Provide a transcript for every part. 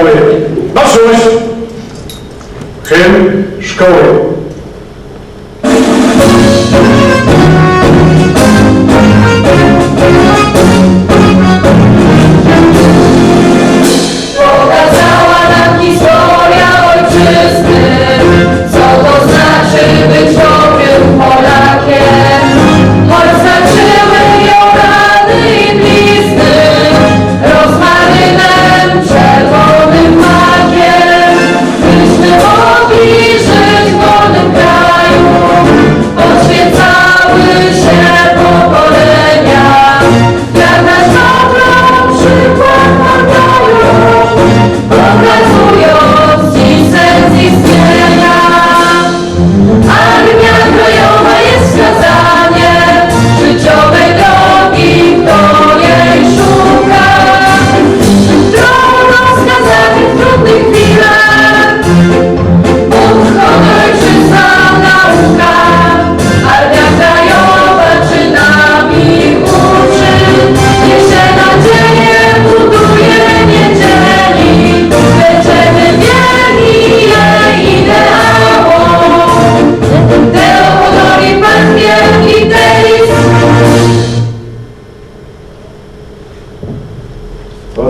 oddziały. Baczność! Hymn szkoły.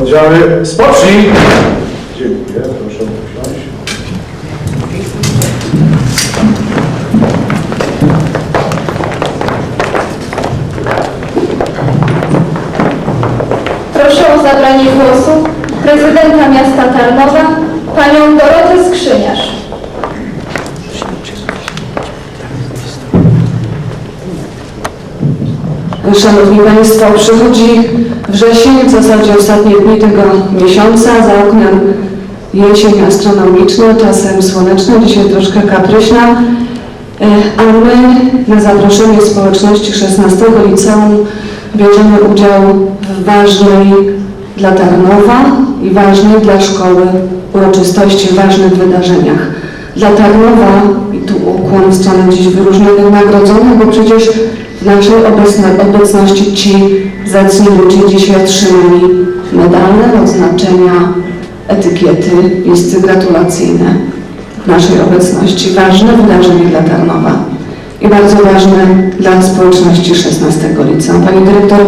Oddziały spocznij! Dziękuję, proszę usiąść. Proszę o zabranie głosu prezydenta miasta Tarnowa, panią Dorotę Skrzyniarz. Szanowni Państwo, przychodzi wrzesień, w zasadzie ostatnie dni tego miesiąca, za oknem jesień astronomiczna, czasem słoneczna, dzisiaj troszkę kapryśna, E, a my na zaproszenie społeczności 16 liceum bierzemy udział w ważnej dla Tarnowa i ważnej dla szkoły uroczystości, ważnych wydarzeniach. Dla Tarnowa, i tu ukłon w stronę dziś wyróżnionych nagrodzonych, bo przecież w naszej obecności ci zacni ludzie dzisiaj otrzymali medale, odznaczenia, etykiety, listy gratulacyjne w naszej obecności. Ważne wydarzenie dla Tarnowa i bardzo ważne dla społeczności 16 liceum. Pani dyrektor,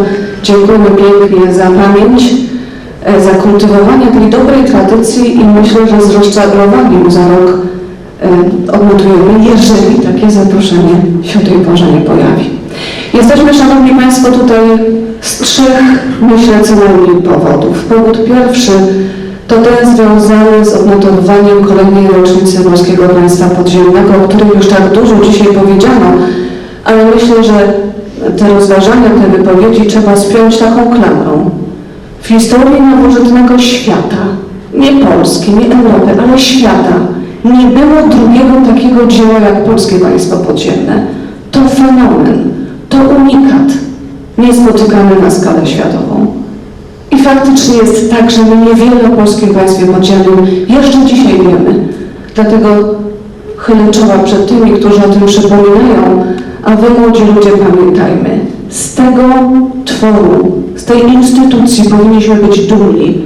dziękujemy pięknie za pamięć, e, za kultywowanie tej dobrej tradycji i myślę, że z rozczarowaniem za rok e, odnotujemy, jeżeli takie zaproszenie się o tej porze nie pojawi. Jesteśmy, Szanowni Państwo, tutaj z trzech, myślę, co najmniej powodów. Powód pierwszy to ten związany z odnotowywaniem kolejnej rocznicy Polskiego Państwa Podziemnego, o którym już tak dużo dzisiaj powiedziano, ale myślę, że te rozważania, te wypowiedzi trzeba spiąć taką klamrą. W historii nowożytnego świata, nie Polski, nie Europy, ale świata, nie było drugiego takiego dzieła jak Polskie Państwo Podziemne. To fenomen, to unikat, niespotykany na skalę światową. I faktycznie jest tak, że my niewiele o Polskim Państwie Podziemnym jeszcze dzisiaj wiemy. Dlatego chylę czoła przed tymi, którzy o tym przypominają, a wy młodzi ludzie pamiętajmy. Z tego tworu, z tej instytucji powinniśmy być dumni,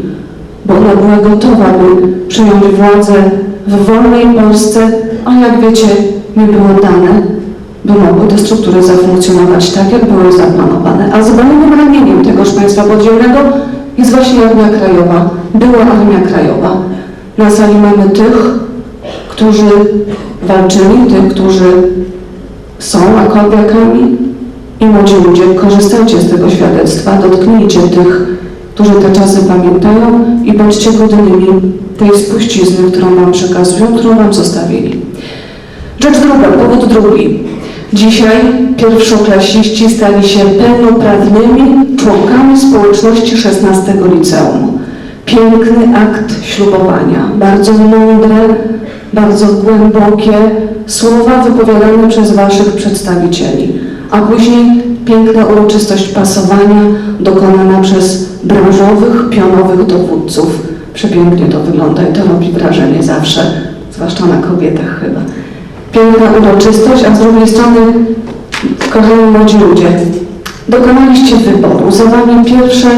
bo ona była gotowa, by przejąć władzę w wolnej Polsce, a jak wiecie, nie było dane, by mogły te struktury zafunkcjonować tak, jak były zaplanowane. A zbrojnym ramieniem tegoż państwa podziemnego jest właśnie Armia Krajowa, była Armia Krajowa. Na sali mamy tych, którzy walczyli, tych, którzy są akolwiakami i młodzi ludzie, korzystajcie z tego świadectwa, dotknijcie tych, którzy te czasy pamiętają i bądźcie godnymi tej spuścizny, którą Wam przekazują, którą Wam zostawili. Rzecz druga, powód drugi. Dzisiaj pierwszoklasiści stali się pełnoprawnymi członkami społeczności 16 liceum. Piękny akt ślubowania, bardzo mądre, bardzo głębokie słowa wypowiadane przez Waszych przedstawicieli, a później piękna uroczystość pasowania dokonana przez branżowych, pionowych dowódców. Przepięknie to wygląda i to robi wrażenie zawsze, zwłaszcza na kobietach chyba piękna uroczystość, a z drugiej strony, kochani młodzi ludzie, dokonaliście wyboru. Za Wami pierwsze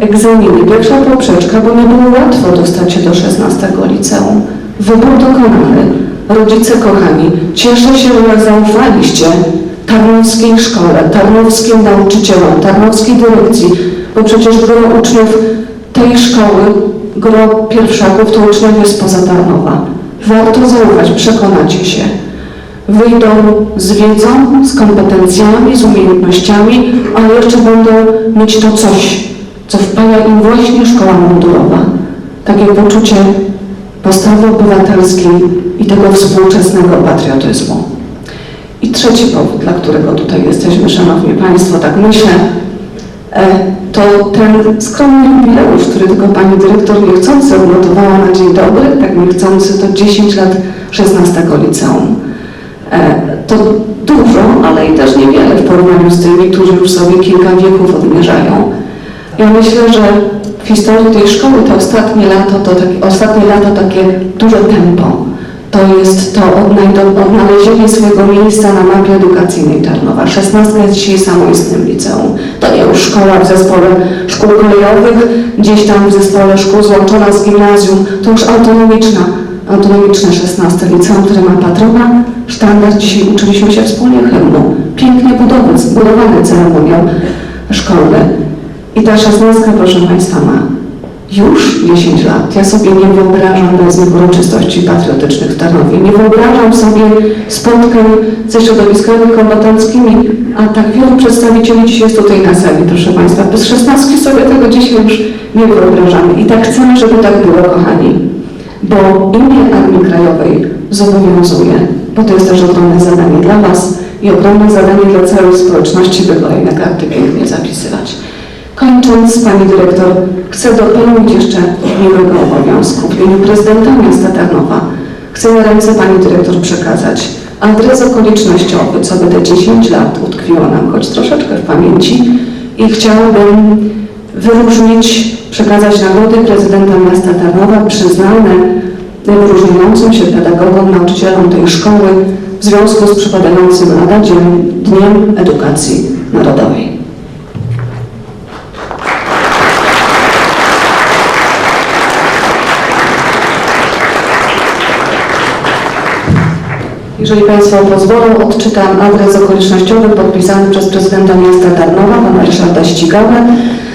egzaminy, pierwsza poprzeczka, bo nie było łatwo dostać się do 16 liceum. Wybór dokonany. Rodzice kochani, cieszę się, że zaufaliście Tarnowskiej szkole, tarnowskim nauczycielom, tarnowskiej dyrekcji, bo przecież gro uczniów tej szkoły, gro pierwszaków to uczniowie spoza Tarnowa. Warto zaufać, przekonacie się. Wyjdą z wiedzą, z kompetencjami, z umiejętnościami, ale jeszcze będą mieć to coś, co wpaja im właśnie szkoła mundurowa. Takie poczucie postawy obywatelskiej i tego współczesnego patriotyzmu. I trzeci powód, dla którego tutaj jesteśmy, Szanowni Państwo, tak myślę, e, to ten skromny jubileusz, który tylko Pani Dyrektor niechcący odnotowała na dzień dobry, tak niechcący to 10 lat 16 liceum. E, To dużo, ale i też niewiele w porównaniu z tymi, którzy już sobie kilka wieków odmierzają. Ja myślę, że w historii tej szkoły te ostatnie lato to takie, ostatnie lato takie duże tempo. To jest to odnalezienie swojego miejsca na mapie edukacyjnej Tarnowa. 16 jest dzisiaj samoistnym liceum. To nie już szkoła w zespole szkół kolejowych, gdzieś tam w zespole szkół złączona z gimnazjum. To już autonomiczna, autonomiczne 16 liceum, które ma patrona, sztandar. Dzisiaj uczyliśmy się wspólnie hymnu. Pięknie budowy, zbudowany ceremoniał szkolny. I ta szesnastka, proszę Państwa, ma już 10 lat. Ja sobie nie wyobrażam bez uroczystości patriotycznych w Tarnowie. Nie wyobrażam sobie spotkań ze środowiskami kombatanckimi, a tak wielu przedstawicieli dzisiaj jest tutaj na sali, proszę Państwa. Bez szesnastki sobie tego dzisiaj już nie wyobrażamy. I tak chcemy, żeby tak było, kochani. Bo imię Armii Krajowej zobowiązuje, bo to jest też ogromne zadanie dla Was i ogromne zadanie dla całej społeczności, by kolejne karty pięknie zapisywać. Kończąc, Pani Dyrektor, chcę dopełnić jeszcze miłego obowiązku. W imieniu prezydenta miasta Tarnowa chcę na ręce Pani Dyrektor przekazać adres okolicznościowy, co by te 10 lat utkwiło nam choć troszeczkę w pamięci i chciałabym wyróżnić, przekazać nagrody prezydenta miasta Tarnowa przyznane wyróżniającym się pedagogom, nauczycielom tej szkoły w związku z przypadającym lada Dniem Edukacji Narodowej. Jeżeli Państwo pozwolą, odczytam adres okolicznościowy podpisany przez prezydenta miasta Tarnowa, pana Ryszarda Ścigałę,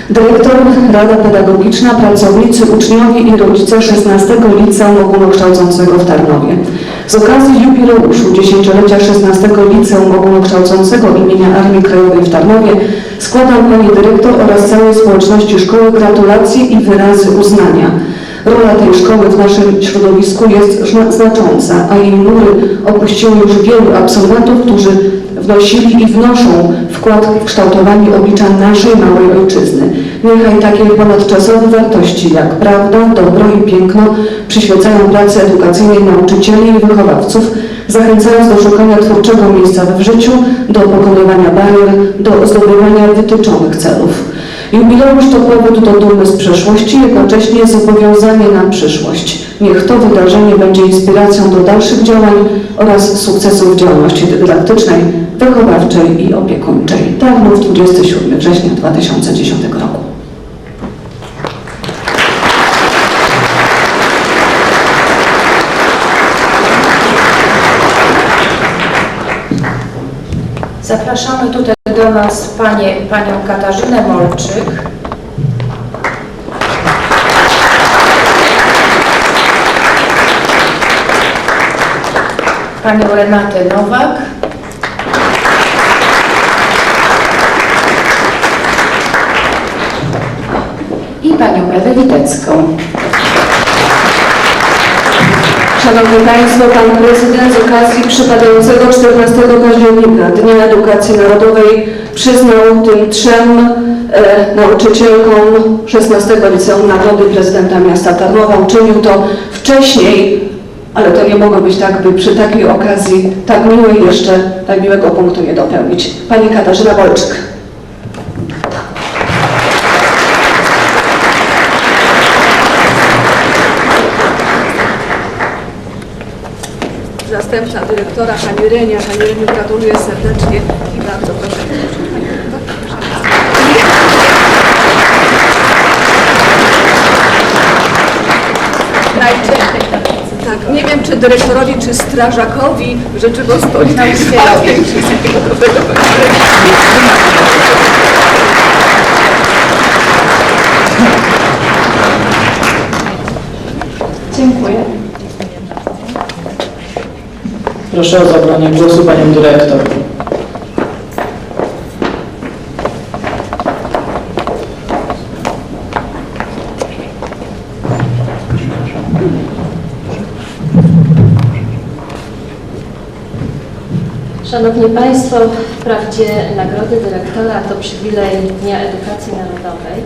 dyrektor, Rada Pedagogiczna, pracownicy, uczniowie i rodzice 16 Liceum Ogólnokształcącego w Tarnowie. Z okazji jubileuszu dziesięciolecia 16 Liceum Ogólnokształcącego imienia Armii Krajowej w Tarnowie składam Pani Dyrektor oraz całej społeczności szkoły gratulacje i wyrazy uznania. Rola tej szkoły w naszym środowisku jest zna- znacząca, a jej mury opuściło już wielu absolwentów, którzy wnosili i wnoszą wkład w kształtowanie oblicza naszej małej ojczyzny. Niechaj takie ponadczasowe wartości jak prawda, dobro i piękno przyświecają pracy edukacyjnej nauczycieli i wychowawców, zachęcając do szukania twórczego miejsca w życiu, do pokonywania barier, do zdobywania wytyczonych celów. Jubileusz to powód do dumy z przeszłości, jednocześnie zobowiązanie na przyszłość. Niech to wydarzenie będzie inspiracją do dalszych działań oraz sukcesów w działalności dydaktycznej, wychowawczej i opiekuńczej. Tarnów 27 września 2010 roku. Zapraszamy tutaj do nas panie, panią Katarzynę Molczyk. Panią Renatę Nowak. I panią Ewę Witecką. Szanowni Państwo, Pan Prezydent z okazji przypadającego 14 października Dnia Edukacji Narodowej przyznał tym trzem e, nauczycielkom 16 Liceum Nagrody Prezydenta Miasta Tarnowa. Uczynił to wcześniej, ale to nie mogło być tak, by przy takiej okazji tak miłej jeszcze, tak miłego punktu nie dopełnić. Pani Katarzyna Wolczyk. Zastępca dyrektora, Pani Renia. Pani Reniu gratuluję serdecznie i bardzo proszę. Najczęściej tak. Nie wiem, czy dyrektorowi, czy strażakowi Rzeczypospolitej dobrego Dziękuję. Proszę o zabranie głosu panią dyrektor. Szanowni Państwo, wprawdzie nagrody dyrektora to przywilej Dnia Edukacji Narodowej,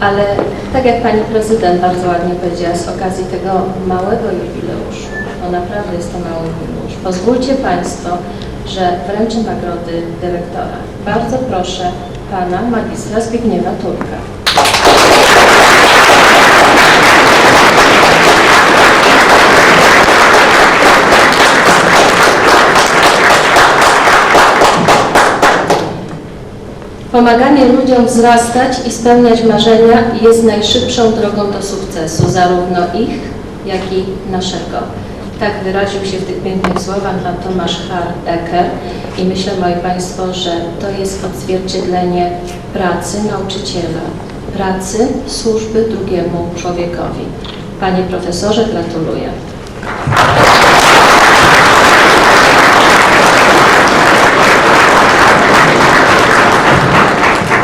ale tak jak Pani Prezydent bardzo ładnie powiedziała, z okazji tego małego jubileuszu, bo naprawdę jest to mały jubileusz, pozwólcie Państwo, że wręczę nagrody dyrektora. Bardzo proszę Pana Magistra Zbigniewa Turka. Pomaganie ludziom wzrastać i spełniać marzenia jest najszybszą drogą do sukcesu, zarówno ich, jak i naszego. Tak wyraził się w tych pięknych słowach pan Tomasz Ecker i myślę, moi Państwo, że to jest odzwierciedlenie pracy nauczyciela, pracy służby drugiemu człowiekowi. Panie profesorze, gratuluję.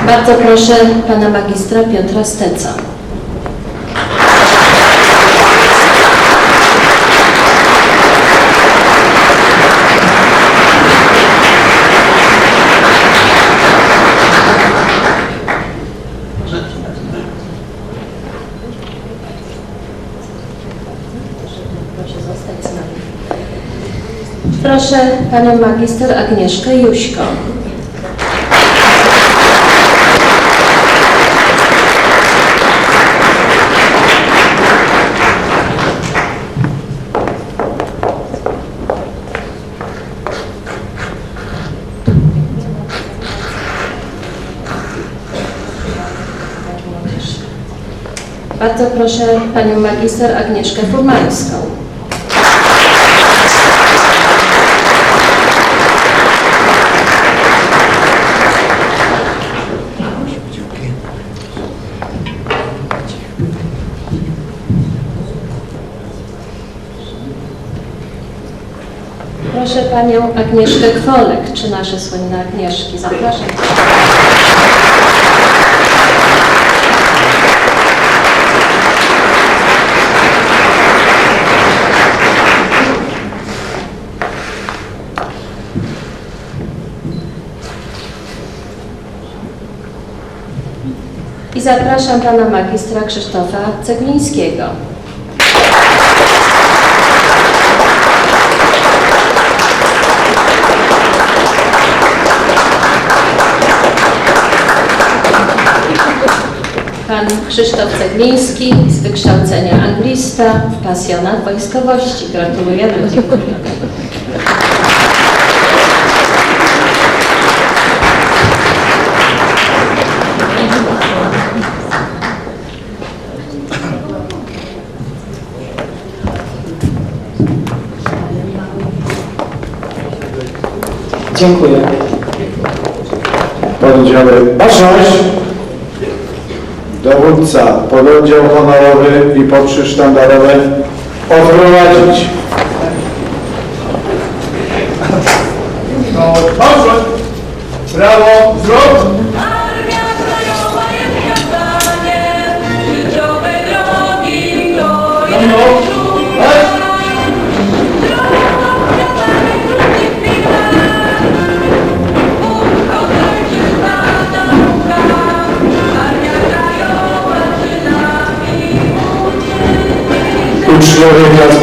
Bardzo proszę pana magistra Piotra Steca. Proszę panią magister Agnieszkę Juśko. Bardzo proszę panią magister Agnieszkę Furmańską. Proszę panią Agnieszkę Kwolek, czy nasze słynne Agnieszki. Zapraszam. Zapraszam pana magistra Krzysztofa Ceglińskiego. Pan Krzysztof Cegliński z wykształcenia anglista, pasjonat wojskowości. Gratulujemy. Dziękujemy. Dziękuję. Pododdziały Baczność, dowódca, pododdział honorowy i podkrzyż sztandarowe odprowadzić. No, Baczność, prawo, zwrot. Uczniowie